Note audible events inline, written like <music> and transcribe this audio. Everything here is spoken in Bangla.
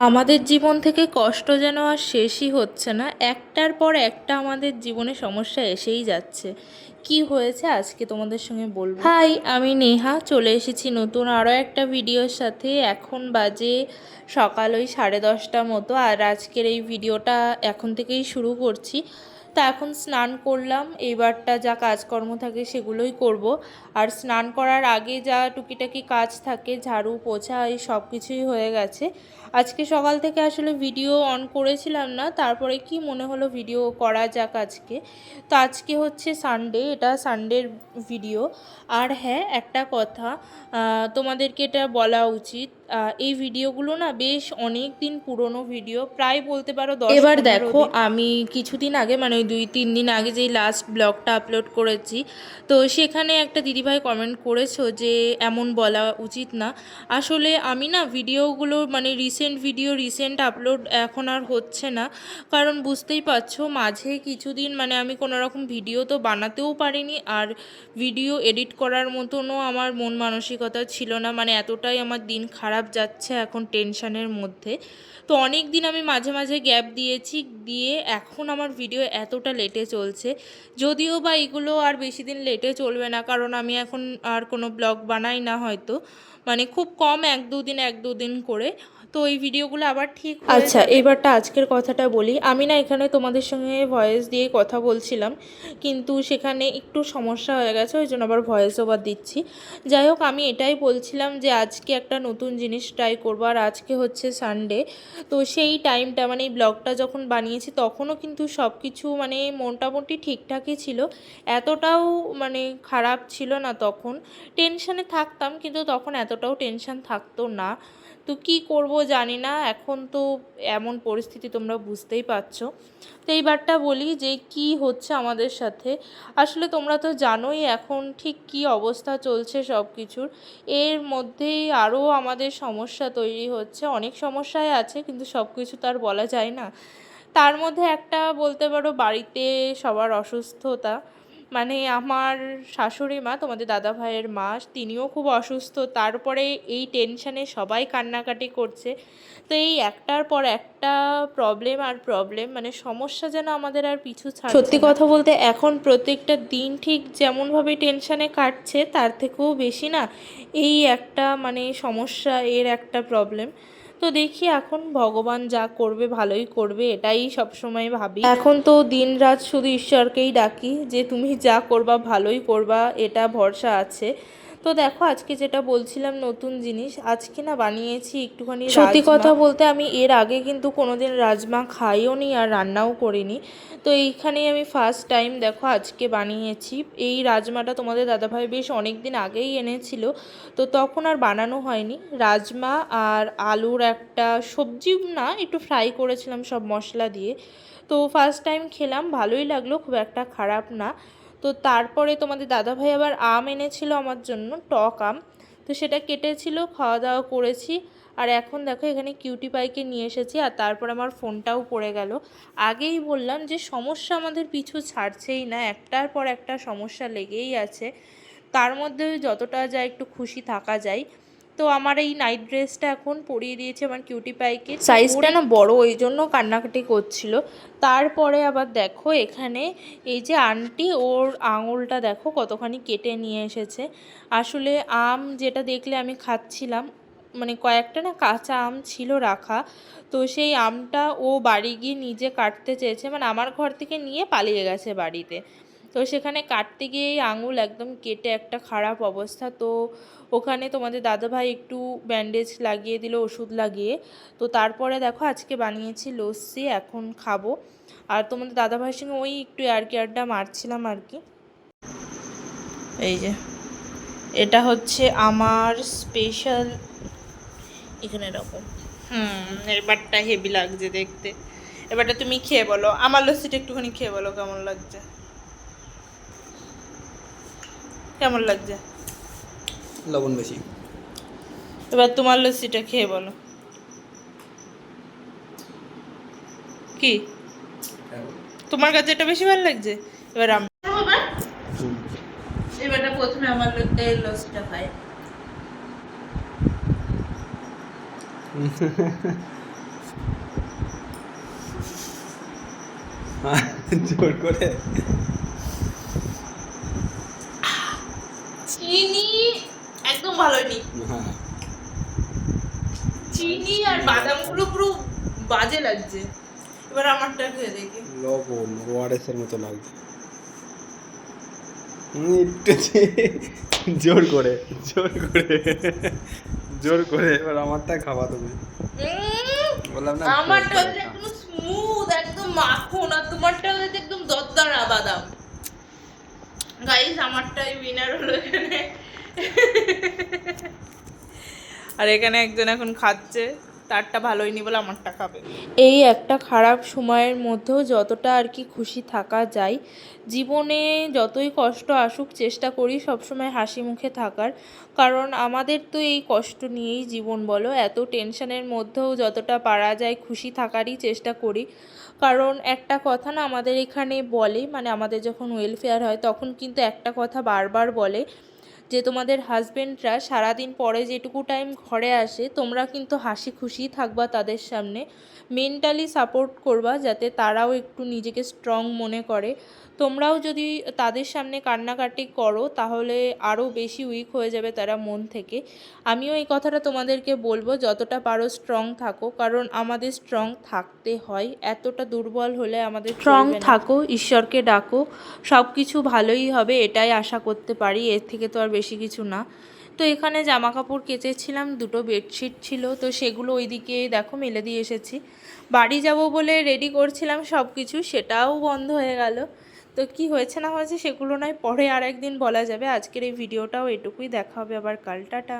আমাদের জীবন থেকে কষ্ট যেন আর শেষই হচ্ছে না। একটার পর একটা আমাদের জীবনে সমস্যা এসেই যাচ্ছে। কি হয়েছে আজকে তোমাদের সঙ্গে বলব? হাই আমি নেহা। চলে এসেছি নতুন আরও একটা ভিডিওর সাথে। এখন বাজে সকাল ওই সাড়ে দশটা মতো। আর আজকের এই ভিডিওটা এখন থেকেই শুরু করছি। তা এখন স্নান করলাম এইবারটা যা কাজকর্ম থাকে সেগুলোই করব। আর স্নান করার আগে যা টুকিটাকি কাজ থাকে ঝাড়ু পোছা এই সব কিছুই হয়ে গেছে। আজকে সকাল থেকে আসলে ভিডিও অন করেছিলাম না তারপরে কি মনে হলো ভিডিও করা যাক আজকে। তো আজকে হচ্ছে সানডে এটা সানডের ভিডিও। আর হ্যাঁ একটা কথা তোমাদেরকে এটা বলা উচিত এই ভিডিওগুলো না বেশ অনেক দিন পুরনো ভিডিও প্রায় বলতে পারো এবার দেখো। আমি কিছুদিন আগে মানে ওই দুই, তিন দিন আগে যেই লাস্ট ব্লগটা আপলোড করেছি, তো সেখানে একটা দিদিভাই কমেন্ট করেছ যে, এমন বলা উচিত না। আসলে আমি না ভিডিওগুলো মানে রিসেন্ট ভিডিও রিসেন্ট আপলোড এখন আর হচ্ছে না। কারণ বুঝতেই পারছ, মাঝে কিছুদিন মানে আমি কোনো রকম ভিডিও তো বানাতেও পারিনি, আর ভিডিও এডিট করার মতনও আমার মন মানসিকতা ছিল না। মানে এতটাই আমার দিন খারাপ যাচ্ছে এখন টেনশনের মধ্যে। তো অনেক দিন আমি মাঝে মাঝে গ্যাপ দিয়েছি, দিয়ে এখন আমার ভিডিও এতটা লেটে চলছে। যদিও বা এগুলো আর বেশি দিন লেটে চলবে না, কারণ আমি এখন আর কোনো ব্লগ বানাই না হয়তো। মানে খুব কম এক দু দিন এক দু দিন করে। তো এই ভিডিওগুলো আবার ঠিক আচ্ছা, এবারটা আজকের কথাটা বলি। আমি না এখানে তোমাদের সঙ্গে ভয়েস দিয়ে কথা বলছিলাম কিন্তু সেখানে একটু সমস্যা হয়ে গেছে ওই জন্য আবার ভয়েস ওভার দিচ্ছি। যাই হোক আমি এটাই বলছিলাম যে আজকে একটা নতুন জিনিস ট্রাই করব আর আজকে হচ্ছে সানডে তো সেই টাইমটা মানে এই ব্লগটা যখন বানিয়েছি তখনও কিন্তু সব কিছু মানে মোটামুটি ঠিকঠাকই ছিল। এতটাও মানে খারাপ ছিল না তখন। টেনশানে থাকতাম কিন্তু তখন এতটাও টেনশান থাকতো না। তো কি করব জানি না, এখন তো এমন পরিস্থিতি তোমরা বুঝতেই পারছ। তো এইবারটা বলি যে কি হচ্ছে আমাদের সাথে। আসলে তোমরা তো জানোই এখন ঠিক কি অবস্থা চলছে সব কিছুর এর মধ্যেই আরও আমাদের সমস্যা তৈরি হচ্ছে। অনেক সমস্যাই আছে, কিন্তু সব কিছু তো আর বলা যায় না। তার মধ্যে একটা বলতে পারো বাড়িতে সবার অসুস্থতা মানে আমার শাশুড়ি মা তোমাদের দাদা ভাইয়ের মা তিনিও খুব অসুস্থ তারপরে এই টেনশানে সবাই কান্নাকাটি করছে। তো এই একটার পর একটা প্রবলেম আর প্রবলেম মানে সমস্যা যেন আমাদের আর পিছু ছাড়ছে সত্যি কথা বলতে এখন প্রত্যেকটা দিন ঠিক যেমনভাবে টেনশানে কাটছে তার থেকেও বেশি না এই একটা মানে সমস্যা এর একটা প্রবলেম তো দেখি এখন ভগবান যা করবে ভালোই করবে, এটাই সবসময় ভাবি। এখন তো দিন রাত শুধু ঈশ্বরকেই ডাকি যে, তুমি যা করবা ভালোই করবা, এটা ভরসা আছে। তো দেখো আজকে যেটা বলছিলাম নতুন জিনিস আজকে না বানিয়েছি একটুখানি সত্যি কথা বলতে আমি এর আগে কিন্তু কোনোদিন রাজমা খাইও নি আর রান্নাও করিনি। তো এইখানেই আমি ফার্স্ট টাইম দেখো আজকে বানিয়েছি। এই রাজমাটা তোমাদের দাদাভাই বেশ অনেক দিন আগেই এনেছিল তো তখন আর বানানো হয়নি। রাজমা আর আলুর একটা সবজি না একটু ফ্রাই করেছিলাম সব মশলা দিয়ে। তো ফার্স্ট টাইম খেলাম ভালোই লাগল খুব একটা খারাপ না। তো তারপরে তোমাদের দাদাভাই আবার আম এনেছিল আমার জন্য, টক আম। তো সেটা কেটেছিল খাওয়া দাওয়া করেছি। আর এখন দেখো এখানে কিউটি পাইকে নিয়ে এসেছি, আর তারপর আমার ফোনটাও পড়ে গেল। আগেই বললাম যে সমস্যা আমাদের পিছু ছাড়ছেই না, একটার পর একটা সমস্যা লেগেই আছে। তার মধ্যে যতটা যায় একটু খুশি থাকা যায়। তো আমার এই নাইট ড্রেসটা এখন পরিয়ে দিয়েছে আমার কিউটি পাইকে সাইজটা না বড় ওই জন্য কান্নাকাটি করছিল। তারপরে আবার দেখো এখানে এই যে আন্টি ওর আঙুলটা দেখো কতখানি কেটে নিয়ে এসেছে। আসলে আম যেটা দেখলে আমি খাচ্ছিলাম মানে কয়েকটা না কাঁচা আম ছিল রাখা। তো সেই আমটা ও বাড়ি গিয়ে নিজে কাটতে চেয়েছে মানে আমার ঘর থেকে নিয়ে পালিয়ে গেছে বাড়িতে। তো সেখানে কাটতে গিয়েই আঙুল একদম কেটে একটা খারাপ অবস্থা। তো ওখানে তোমাদের দাদাভাই একটু ব্যান্ডেজ লাগিয়ে দিল, ওষুধ লাগিয়ে। তো তারপরে দেখো আজকে বানিয়েছি লস্যি, এখন খাব। আর তোমাদের দাদাভাইয়ের সঙ্গে ওই একটু আর কি আড্ডা মারছিলাম আর কি। এই যে, এটা হচ্ছে আমার স্পেশাল এখানে এরকম হুম এবারটা হেভি লাগছে দেখতে। এবারটা তুমি খেয়ে বলো, আমার লস্যিটা একটুখানি খেয়ে বলো কেমন লাগছে। কেমন লাগছে? লবণ বেশি। এবার তোমার লস্যিটা খেয়ে বলো। কি? হ্যাঁ। তোমার কাছে এটা বেশি ভালো লাগছে? এবার আমি এবারটা প্রথমে আমার এই লস্যিটা খাই। <laughs> জোর করে? ভালো হয়নি হ্যাঁ। চিনি আর বাদামগুলো পুরো বাজে লাগছে। এবার আমারটা খেয়ে দেখি। লবণ ওআরএস এর মতো লাগছে। একটু জোর করে জোর করে জোর করে এবার আমারটা খাওয়া তুমি। বললাম না আমারটা হচ্ছে একদম স্মুথ একদম মাখন আর তোমারটা হচ্ছে একদম দরদরা বাদাম। গাইস আমারটাই উইনার হলো এখানে। আর এখানে একজন এখন খাচ্ছে, তারটা ভালো হয়নি বলে আমারটা খাবে। এই একটা খারাপ সময়ের মধ্যেও যতটা আর কি খুশি থাকা যায়, জীবনে যতই কষ্ট আসুক চেষ্টা করি সবসময় হাসি মুখে থাকার। কারণ আমাদের তো এই কষ্ট নিয়েই জীবন বলো, এত টেনশনের মধ্যেও যতটা পারা যায় খুশি থাকারই চেষ্টা করি। কারণ একটা কথা না আমাদের এখানে বলে মানে আমাদের যখন ওয়েলফেয়ার হয় তখন কিন্তু একটা কথা বারবার বলে যে তোমাদের হাজবেন্ডরা সারাদিন পরে যেটুকু টাইম ঘরে আসে তোমরা কিন্তু হাসি খুশি থাকবা তাদের সামনে। মেন্টালি সাপোর্ট করবা যাতে তারাও একটু নিজেকে স্ট্রং মনে করে। তোমরাও যদি তাদের সামনে কান্নাকাটি করো তাহলে আরও বেশি উইক হয়ে যাবে তারা মন থেকে। আমিও এই কথাটা তোমাদেরকে বলব যতটা পারো স্ট্রং থাকো কারণ আমাদের স্ট্রং থাকতে হয়। এতটা দুর্বল হলে আমাদের স্ট্রং থাকো ঈশ্বরকে ডাকো সব কিছু ভালোই হবে এটাই আশা করতে পারি। এর থেকে তো আর বেশি কিছু না। তো এখানে জামা কাপড় কেচেছিলাম, দুটো বেডশিট ছিল। তো সেগুলো ওইদিকে দেখো মেলে দিয়ে এসেছি। বাড়ি যাব বলে রেডি করছিলাম সব কিছু সেটাও বন্ধ হয়ে গেল। তো কি হয়েছে না হয়েছে সেগুলো নয়, পরে আর একদিন বলা যাবে। আজকের এই ভিডিওটাও এটুকুই, দেখা হবে আবার কাল, টাটা।